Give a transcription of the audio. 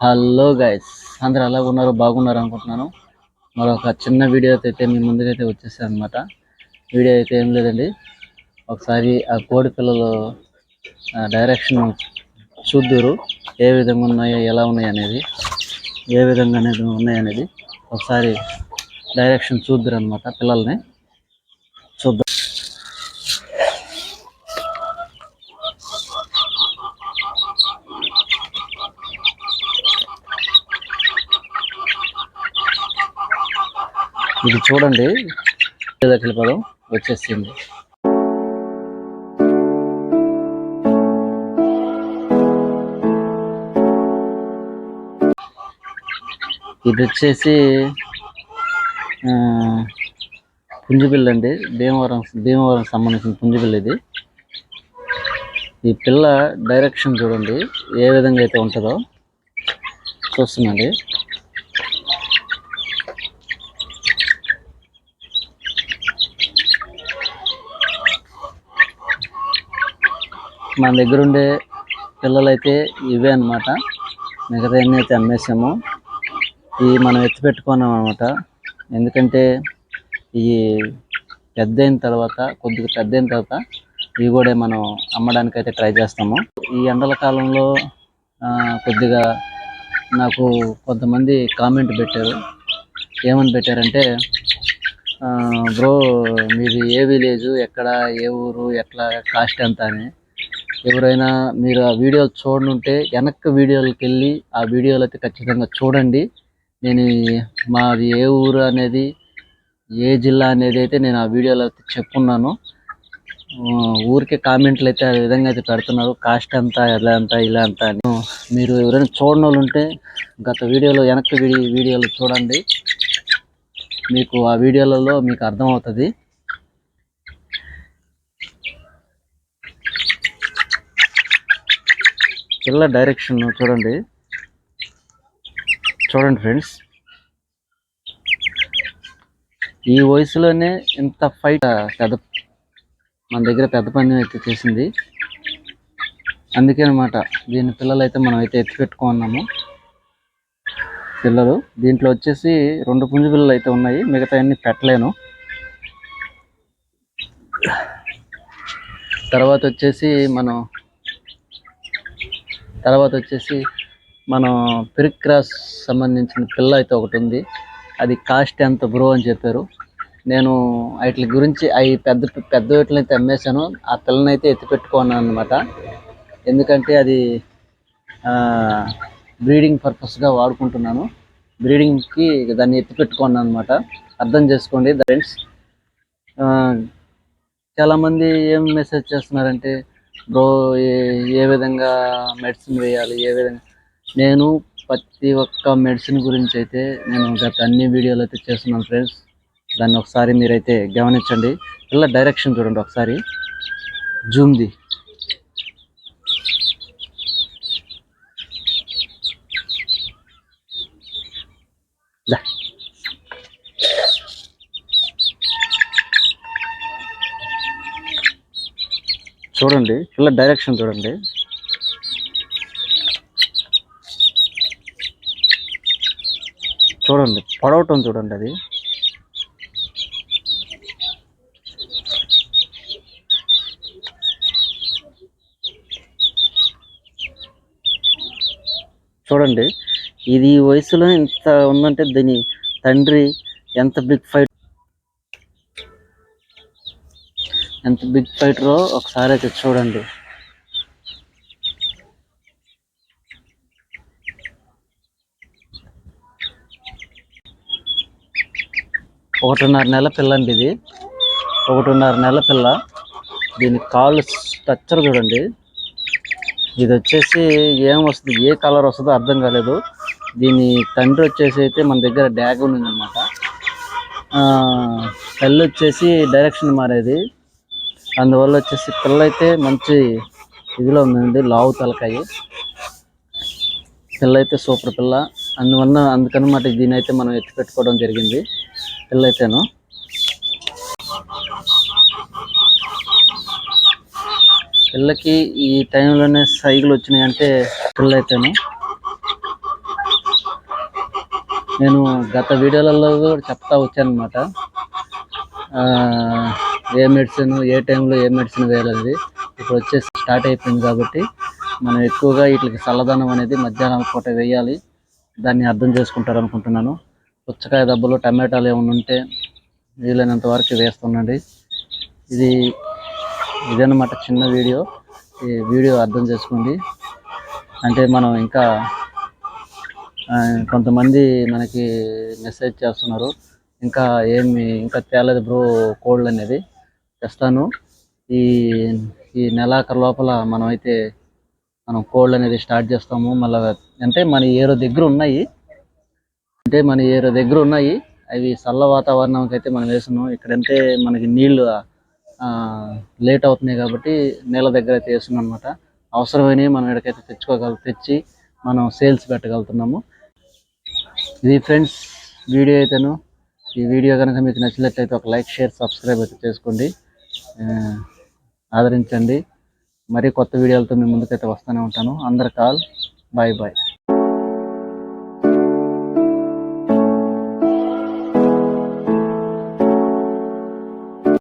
Hello guys అందరు ఎలా ఉన్నారు? బాగున్నారు అనుకుంటున్నాను. మరొక చిన్న వీడియో అయితే మీ ముందుకైతే వచ్చేసాను అనమాట వీడియో అయితే ఏం లేదండి. ఒకసారి ఆ కోడి పిల్లలు డైరెక్షన్ చూద్దురు. ఏ విధంగా ఉన్నాయో ఎలా ఉన్నాయి అనేది ఏ విధంగా అనేది ఉన్నాయి అనేది ఒకసారి డైరెక్షన్ చూద్దురు అనమాట పిల్లల్ని. ఇది చూడండి. దగ్గర పదం వచ్చేసింది. ఇది వచ్చేసి ఆ, పుంజుపిల్ల అండి. భీమవరం భీమవరం సంబంధించిన పుంజుపిల్ల ఇది. ఈ పిల్ల డైరెక్షన్ చూడండి ఏ విధంగా అయితే ఉంటుందో. చూస్తుందండి మన దగ్గర ఉండే పిల్లలైతే ఇవే అన్నమాట. మిగతా అన్నీ అయితే అమ్మేసాము. ఇవి మనం ఎత్తి పెట్టుకున్నాం అనమాట ఎందుకంటే ఇవి పెద్ద అయిన తర్వాత కొద్దిగా పెద్ద అయిన తర్వాత ఇవి కూడా మనం అమ్మడానికి అయితే ట్రై చేస్తాము. ఈ ఎండల కాలంలో కొద్దిగా నాకు కొంతమంది కామెంట్ పెట్టారు. ఏమని పెట్టారంటే బ్రో మీది ఏ విలేజ్ ఎక్కడ ఏ ఊరు ఎట్లా కాస్ట్ ఎంత అని. ఎవరైనా మీరు ఆ వీడియోలు చూడనుంటే వెనక్కి వీడియోలకి వెళ్ళి ఆ వీడియోలు అయితే ఖచ్చితంగా చూడండి. నేను మాది ఏ ఊరు అనేది ఏ జిల్లా అనేది అయితే నేను ఆ వీడియోలో అయితే చెప్పున్నాను. ఊరికే కామెంట్లు అయితే ఆ విధంగా అయితే పెడుతున్నారు. కాస్ట్ అంతా ఎలా అంతా ఇలా అంతా అని. మీరు ఎవరైనా చూడని వాళ్ళు ఉంటే గత వీడియోలో వెనక్కి వీడియోలు చూడండి. మీకు ఆ వీడియోలలో మీకు అర్థమవుతుంది. పిల్ల డైరెక్షన్ చూడండి. చూడండి ఫ్రెండ్స్ ఈ వయసులోనే ఇంత ఫైట్ పెద్ద మన దగ్గర పెద్ద పని అయితే చేసింది. అందుకే అనమాట దీని పిల్లలు అయితే మనం అయితే ఎత్తిపెట్టుకున్నాము పిల్లలు దీంట్లో వచ్చేసి రెండు పుంజు పిల్లలు అయితే ఉన్నాయి. మిగతా అన్ని పెట్టలేను. తర్వాత వచ్చేసి మనం తర్వాత వచ్చేసి మనం పిరిక్ క్రాస్ సంబంధించిన పిల్ల అయితే ఒకటి ఉంది. అది కాస్ట్ ఎంత బ్రో అని చెప్పారు. నేను వాటి గురించి అవి పెద్ద పెద్ద వీటిని అయితే అమ్మేశాను. ఆ పిల్లని అయితే ఎత్తిపెట్టుకున్నాను అనమాట ఎందుకంటే అది బ్రీడింగ్ పర్పస్గా వాడుకుంటున్నాను. బ్రీడింగ్కి దాన్ని ఎత్తిపెట్టుకున్నాను అనమాట అర్థం చేసుకోండి ఫ్రెండ్స్. చాలామంది ఏం మెసేజ్ చేస్తున్నారంటే బ్రో ఏ ఏ విధంగా మెడిసిన్ వేయాలి? ఏ విధంగా? నేను ప్రతి ఒక్క మెడిసిన్ గురించి అయితే నేను గత అన్ని వీడియోలు అయితే చేస్తున్నాను ఫ్రెండ్స్ దాన్ని ఒకసారి మీరైతే గమనించండి. ఇలా డైరెక్షన్ చూడండి ఒకసారి. జూమ్ది. చూడండి పిల్ల డైరెక్షన్ చూడండి. చూడండి పడవటం చూడండి అది. చూడండి ఇది ఈ వయసులో ఇంత ఉందంటే దీని తండ్రి ఎంత బిగ్ ఫైట్ ఎంత బిగ్ ఫైటరో ఒకసారి అయితే చూడండి. ఒకటిన్నర నెల పిల్ల అండి ఇది. ఒకటిన్నర నెల పిల్ల. దీని కాళ్ళు స్ట్రక్చర్ చూడండి. ఇది వచ్చేసి ఏం వస్తుంది ఏ కలర్ వస్తుందో అర్థం కాలేదు. దీని తండ్రి వచ్చేసి అయితే మన దగ్గర డ్యాగ్ ఉందన్నమాట. పెళ్ళి వచ్చేసి డైరెక్షన్ మారేది. అందువల్ల వచ్చేసి పిల్ల అయితే మంచి ఇదిలో ఉందండి లావు తలకాయ. పిల్ల అయితే సూపర్ పిల్ల. అందువల్ల అందుకనమాట దీని అయితే మనం ఎత్తి పెట్టుకోవడం జరిగింది పిల్ల అయితేను పిల్లకి ఈ టైంలోనే సైకిల్ వచ్చినాయి అంటే పిల్ల అయితేను నేను గత వీడియోలలో కూడా చెప్తా వచ్చాను అనమాట ఏ మెడిసిన్ ఏ టైంలో ఏ మెడిసిన్ వేయాలనేది ఇప్పుడు వచ్చేసి స్టార్ట్ అయిపోయింది కాబట్టి మనం ఎక్కువగా వీటికి చల్లదనం అనేది మధ్యాహ్నం పూట వేయాలి. దాన్ని అర్థం చేసుకుంటారు అనుకుంటున్నాను. పుచ్చకాయ దెబ్బలు టమాటాలు ఏమైనా ఉంటే వీలైనంత వరకు వేస్తుండండి. ఇది ఇదన్నమాట చిన్న వీడియో. ఈ వీడియో అర్థం చేసుకోండి. అంటే మనం ఇంకా కొంతమంది మనకి మెసేజ్ చేస్తున్నారు. ఇంకా ఏమి ఇంకా తేలేదు బ్రో కోల్డ్ అనేది. తెస్తాను. ఈ ఈ నెలాఖరు లోపల మనం అయితే మనం కోల్డ్ అనేది స్టార్ట్ చేస్తాము. మళ్ళీ అంటే మన ఏరో దగ్గర ఉన్నాయి. అంటే మన ఏరో దగ్గర ఉన్నాయి. అవి చల్ల వాతావరణంకి అయితే మనం వేస్తున్నాం. ఇక్కడంటే మనకి నీళ్ళు లేట్ అవుతున్నాయి కాబట్టి నీళ్ళ దగ్గర అయితే వేస్తున్నాం అనమాట అవసరమైనవి మనం ఎక్కడికైతే తెచ్చుకోగల తెచ్చి మనం సేల్స్ పెట్టగలుగుతున్నాము. ఇది ఫ్రెండ్స్ వీడియో అయితేను. ఈ వీడియో కనుక మీకు నచ్చినట్లయితే ఒక లైక్ షేర్ సబ్స్క్రైబ్ అయితే చేసుకోండి. ఆదరించండి. మరి కొత్త వీడియోలతో మీ ముందుకైతే వస్తూనే ఉంటాను. అందరు కాల్ బాయ్ బాయ్.